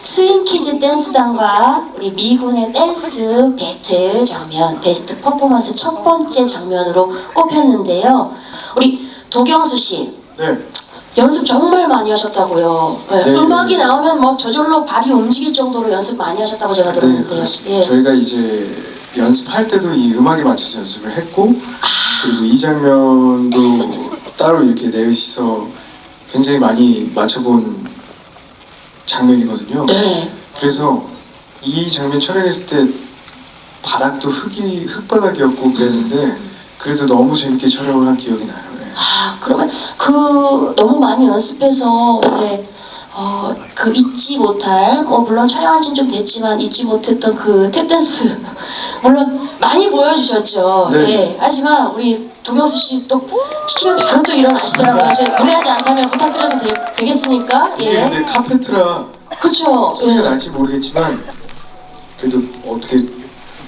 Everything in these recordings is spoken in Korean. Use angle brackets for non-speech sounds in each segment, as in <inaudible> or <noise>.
스윙키즈 댄스단과 우리 미군의 댄스 배틀 장면 베스트 퍼포먼스 첫 번째 장면으로 꼽혔는데요. 우리 도경수 씨 네, 연습 정말 많이 하셨다고요. 네, 네. 음악이 나오면 뭐 저절로 발이 움직일 정도로 연습 많이 하셨다고 제가 네, 들었는데요. 그렇습니다. 예. 저희가 이제 연습할 때도 이 음악에 맞춰서 연습을 했고 아. 그리고 이 장면도 따로 이렇게 넷이서 굉장히 많이 맞춰본 장면이거든요. 네. 그래서 이 장면 촬영했을 때 바닥도 흙이 흙바닥이었고 그랬는데 그래도 너무 재밌게 촬영을 한 기억이 나요. 네. 아 그러면 그 너무 많이 연습해서 왜 어, 그 잊지 못할 뭐 물론 촬영한 지는 좀 됐지만 잊지 못했던 그 탭댄스 <laughs> 물론 많이 보여주셨죠. 네. 예. 하지만 우리 도경수 씨또 시키면 바로 또 일어나시더라고요. 제가 무례하지 않다면 부탁드려도 되, 겠습니까 이게 예. 근데 카페트라 그쵸. 소리가 예. 날지 모르겠지만 그래도 어떻게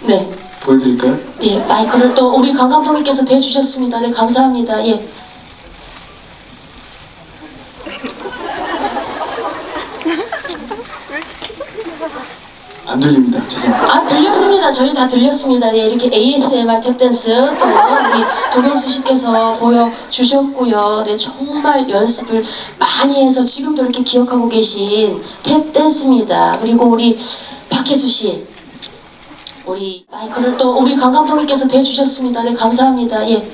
네. 보여드릴까요? 예. 마이크를 또 우리 강 감독님께서 대주셨습니다. 네 감사합니다. 예. 안 들립니다. 죄송합니다. 아 들렸습니다. 저희 다 들렸습니다. 예, 이렇게 ASMR 탭댄스 또 우리 도경수 씨께서 보여주셨고요. 네 정말 연습을 많이 해서 지금도 이렇게 기억하고 계신 탭댄스입니다. 그리고 우리 박혜수 씨 우리 마이크를 또 우리 강 감독님께서 대주셨습니다. 네 감사합니다. 예.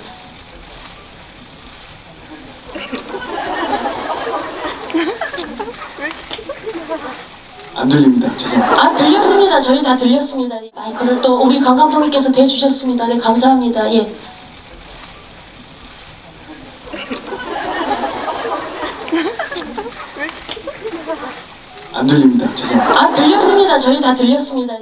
<laughs> 안 들립니다. 죄송합니다. 아 들렸습니다. 저희 다 들렸습니다. 마이크를 또 우리 강 감독님께서 대주셨습니다. 네 감사합니다. 예. 안 들립니다. 죄송합니다. 아 들렸습니다. 저희 다 들렸습니다.